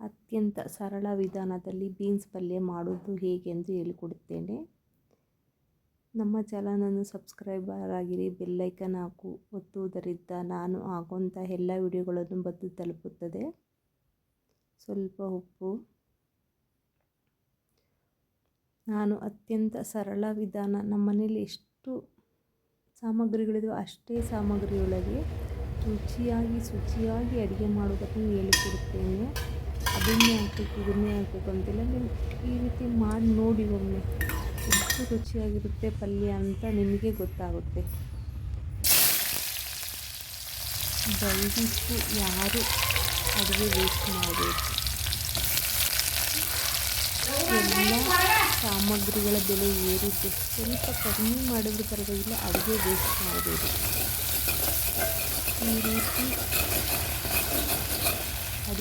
ಅತ್ಯಂತ ಸರಳ ವಿಧಾನದಲ್ಲಿ ಬೀನ್ಸ್ ಪಲ್ಯ ಮಾಡೋದು ಹೇಗೆಂದು ಹೇಳಿಕೊಡುತ್ತೇನೆ. ನಮ್ಮ ಚಾನಲನ್ನು ಸಬ್ಸ್ಕ್ರೈಬರ್ ಆಗಿರಿ ಬೆಲ್ಲೈಕನ್ ಹಾಕು. ಒತ್ತುವುದರಿಂದ ನಾನು ಆಗುವಂಥ ಎಲ್ಲ ವಿಡಿಯೋಗಳನ್ನು ಬದ್ದು ತಲುಪುತ್ತದೆ. ಸ್ವಲ್ಪ ಉಪ್ಪು. ನಾನು ಅತ್ಯಂತ ಸರಳ ವಿಧಾನ ನಮ್ಮ ಮನೇಲಿ ಎಷ್ಟು ಸಾಮಗ್ರಿಗಳಿದೆಯೋ ಅಷ್ಟೇ ಸಾಮಗ್ರಿಯೊಳಗೆ ರುಚಿಯಾಗಿ, ಶುಚಿಯಾಗಿ ಅಡುಗೆ ಮಾಡೋದನ್ನು ಹೇಳಿಕೊಡುತ್ತೇನೆ. ಅದನ್ನೇ ಹಾಕಬೇಕು ಇದನ್ನೇ ಹಾಕಬೇಕು ಅಂತಿಲ್ಲ ಈ ರೀತಿ ಮಾಡಿ ನೋಡಿ ಒಮ್ಮೆ. ಎಷ್ಟು ರುಚಿಯಾಗಿರುತ್ತೆ ಪಲ್ಯ ಅಂತ ನಿಮಗೆ ಗೊತ್ತಾಗುತ್ತೆ. ದಯವಿಟ್ಟು ಯಾರು ಅಡುಗೆ ವೇಸ್ಟ್ ಮಾಡಬೇಕು? ಎಲ್ಲ ಸಾಮಗ್ರಿಗಳ ಬೆಲೆ ಏರಿದೆ ಸ್ವಲ್ಪ ಕಡಿಮೆ ಮಾಡಿದ್ರೆ ಪರವಾಗಿಲ್ಲ, ಅಡುಗೆ ವೇಸ್ಟ್ ಮಾಡಬೇಕು. ಈ ರೀತಿ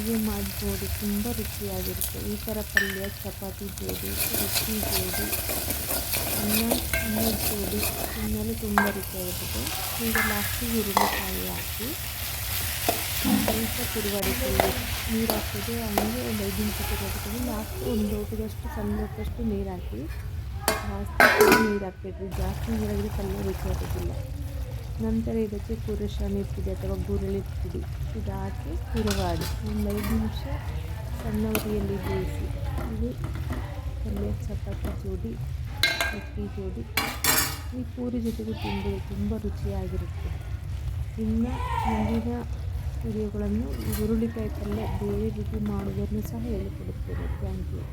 ಅಡುಗೆ ಮಾಡ್ಬೋದು. ತುಂಬ ರುಚಿಯಾಗಿರುತ್ತೆ. ಈ ಥರ ಪಲ್ಯ, ಚಪಾತಿ ಜೋಡಿ ರೊಟ್ಟಿ ಜೋಡಿ ಅನ್ನ ಅನ್ನದ ಜೋಡಿ ತಿನ್ನಲು ತುಂಬ ರುಚಿಯಾಗಿರುತ್ತೆ. ಈಗ ಲಾಸ್ಟಿಗೆ ಹುರುಳಿಕಾಯಿ ಹಾಕಿ, ಸ್ವಲ್ಪ ತಿರುಗಾಡಿಕೊಳ್ಳಿ. ನೀರು ಹಾಕ್ತದೆ ಹಂಗೆ ಒಂದು ಐದು ನಿಮಿಷ ತಿರುಗಾಡಿಕೊಂಡು ಲಾಸ್ಟ್ ಒಂದು ಲೋಟದಷ್ಟು, ಸಣ್ಣ ಲೋಟದಷ್ಟು ನೀರು ಹಾಕಿ. ಜಾಸ್ತಿ ನೀರು ಹಾಕ್ಬೇಡ್ರಿ. ಜಾಸ್ತಿ ನೀರಾಗಿದ್ರೆ ಪಲ್ಯ ರುಚಿ ಆಗೋದಿಲ್ಲ ನಂತರ ಇದಕ್ಕೆ ಪುರುಷಾಣಿ ಪುಡಿ ಅಥವಾ ಗುರಳಿ ಪುಡಿ ಇದು ಹಾಕಿ ತಿರುಗಾಡಿ ಒಂದು ಐದು ನಿಮಿಷ ಸಣ್ಣ ಉರಿಯಲ್ಲಿ ಬೇಯಿಸಿ. ಇದು ಪಲ್ಯ ಚಪಾತಿ ಜೋಡಿ, ರೊಟ್ಟಿ ಜೋಡಿ. ಈ ಪೂರಿ ಜೊತೆಗೆ ತಿಂದರೆ ತುಂಬ ರುಚಿಯಾಗಿರುತ್ತೆ. ಇನ್ನು ಮುಂದಿನ ವಿಡಿಯೋಗಳನ್ನು ಹುರುಳಿಕಾಯಿ ಪಲ್ಯ ಬೇರೆ ರೀತಿ ಮಾಡುವುದನ್ನು ಸಹ ಹೇಳಿಕೊಡುತ್ತೇನೆ. Thank you.